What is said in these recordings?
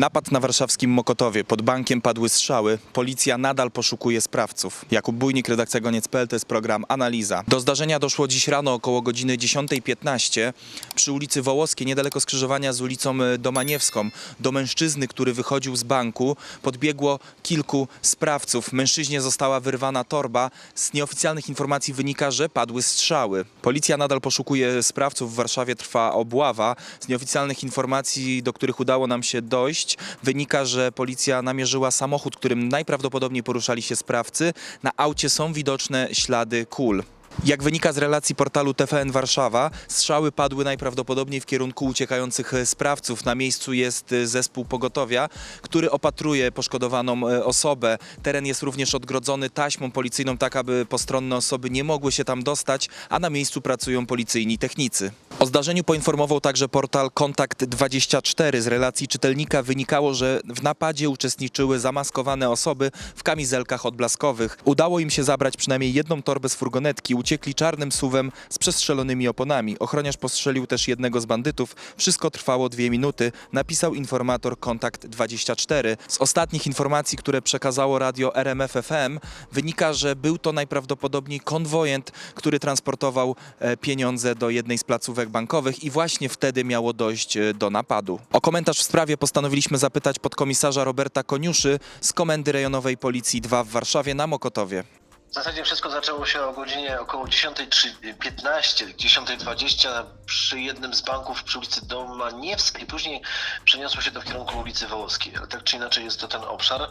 Napad na warszawskim Mokotowie. Pod bankiem padły strzały. Policja nadal poszukuje sprawców. Jakub Bujnik, redakcja Goniec.pl, to jest program Analiza. Do zdarzenia doszło dziś rano około godziny 10.15 przy ulicy Wołowskiej, niedaleko skrzyżowania z ulicą y, Domaniewską. Do mężczyzny, który wychodził z banku, podbiegło kilku sprawców. Mężczyźnie została wyrwana torba. Z nieoficjalnych informacji wynika, że padły strzały. Policja nadal poszukuje sprawców. W Warszawie trwa obława. Z nieoficjalnych informacji, do których udało nam się dojść, wynika, że policja namierzyła samochód, którym najprawdopodobniej poruszali się sprawcy. Na aucie są widoczne ślady kul. Jak wynika z relacji portalu TVN Warszawa, strzały padły najprawdopodobniej w kierunku uciekających sprawców. Na miejscu jest zespół pogotowia, który opatruje poszkodowaną e, osobę. Teren jest również odgrodzony taśmą policyjną, tak aby postronne osoby nie mogły się tam dostać, a na miejscu pracują policyjni technicy. O zdarzeniu poinformował także portal Kontakt24. Z relacji czytelnika wynikało, że w napadzie uczestniczyły zamaskowane osoby w kamizelkach odblaskowych. Udało im się zabrać przynajmniej jedną torbę z furgonetki. Uciekli czarnym suwem z przestrzelonymi oponami. Ochroniarz postrzelił też jednego z bandytów. Wszystko trwało dwie minuty, napisał informator Kontakt24. Z ostatnich informacji, które przekazało radio RMF FM, wynika, że był to najprawdopodobniej konwojent, który transportował e, pieniądze do jednej z placówek bankowych i właśnie wtedy miało dojść e, do napadu. O komentarz w sprawie postanowiliśmy zapytać podkomisarza Roberta Koniuszy z Komendy Rejonowej Policji 2 w Warszawie na Mokotowie. W zasadzie wszystko zaczęło się o godzinie około 10.15, 10.20 przy jednym z banków przy ulicy Domaniewskiej. Później przeniosło się to w kierunku ulicy Wołowskiej. Ale tak czy inaczej jest to ten obszar.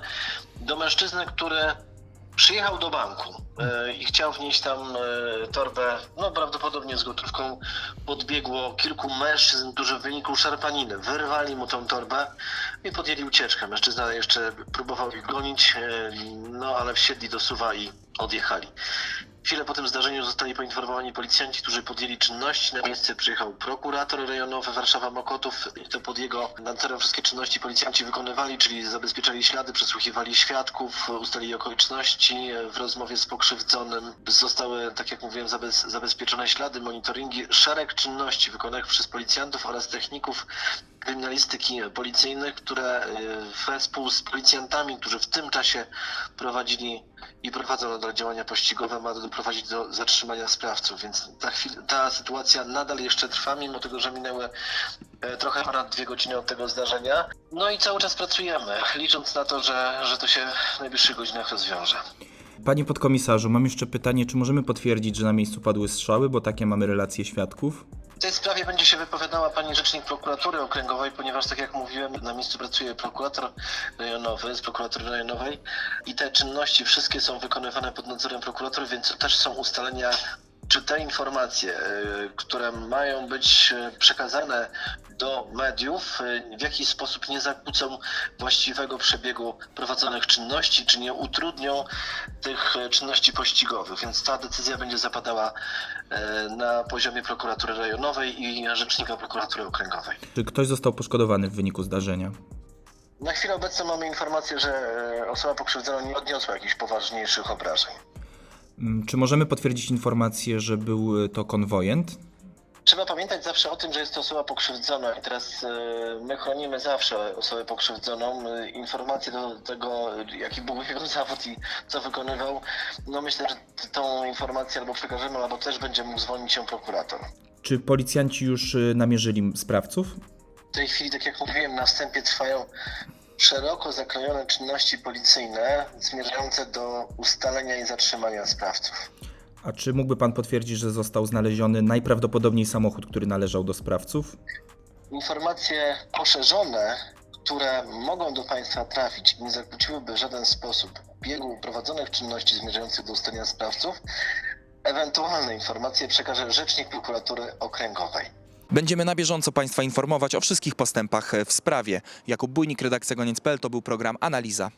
Do mężczyzny, który przyjechał do banku e, i chciał wnieść tam e, torbę, no prawdopodobnie z gotówką, podbiegło kilku mężczyzn, którzy w wyniku szarpaniny wyrwali mu tą torbę i podjęli ucieczkę. Mężczyzna jeszcze próbował ich gonić, e, no ale wsiedli do suwa i odjechali. Chwilę po tym zdarzeniu zostali poinformowani policjanci, którzy podjęli czynności. Na miejsce przyjechał prokurator rejonowy Warszawa Mokotów. I to pod jego nadzorem wszystkie czynności policjanci wykonywali, czyli zabezpieczali ślady, przesłuchiwali świadków, ustalili okoliczności. W rozmowie z pokrzywdzonym zostały, tak jak mówiłem, zabez, zabezpieczone ślady, monitoringi, szereg czynności wykonanych przez policjantów oraz techników kryminalistyki policyjnych, które y, wespół z policjantami, którzy w tym czasie prowadzili i prowadzą nadal działania pościgowe, ma doprowadzić do zatrzymania sprawców, więc ta, chwil, ta sytuacja nadal jeszcze trwa, mimo tego, że minęły e, trochę ponad dwie godziny od tego zdarzenia. No i cały czas pracujemy, licząc na to, że, że to się w najbliższych godzinach rozwiąże. Panie podkomisarzu, mam jeszcze pytanie, czy możemy potwierdzić, że na miejscu padły strzały, bo takie mamy relacje świadków? W tej sprawie będzie się wypowiadała pani rzecznik prokuratury okręgowej, ponieważ tak jak mówiłem, na miejscu pracuje prokurator rejonowy z prokuratury rejonowej i te czynności wszystkie są wykonywane pod nadzorem prokuratora, więc to też są ustalenia, czy te informacje, y, które mają być y, przekazane do mediów, y, w jakiś sposób nie zakłócą właściwego przebiegu prowadzonych czynności, czy nie utrudnią tych czynności pościgowych. Więc ta decyzja będzie zapadała na poziomie prokuratury rejonowej i rzecznika prokuratury okręgowej. Czy ktoś został poszkodowany w wyniku zdarzenia? Na chwilę obecną mamy informację, że osoba pokrzywdzona nie odniosła jakichś poważniejszych obrażeń. Mm, Czy możemy potwierdzić informację, że był y, to konwojent? Trzeba pamiętać zawsze o tym, że jest to osoba pokrzywdzona i teraz y, my chronimy zawsze osobę pokrzywdzoną. Y, Informacje do tego, jaki był jego zawód i co wykonywał, no myślę, że tą informację albo przekażemy, albo też będzie mógł zwolnić się prokurator. Czy policjanci już namierzyli sprawców? W tej chwili, tak jak mówiłem, na wstępie trwają szeroko zakrojone czynności policyjne zmierzające do ustalenia i zatrzymania sprawców. A czy mógłby pan potwierdzić, że został znaleziony najprawdopodobniej samochód, który należał do sprawców? Informacje poszerzone, które mogą do Państwa trafić i nie zakłóciłyby w żaden sposób biegu prowadzonych czynności zmierzających do ustalenia sprawców, ewentualne informacje przekaże Rzecznik Prokuratury Okręgowej. Będziemy na bieżąco Państwa informować o wszystkich postępach w sprawie. Jakub Bujnik, redakcja Goniec.pl, to był program Analiza.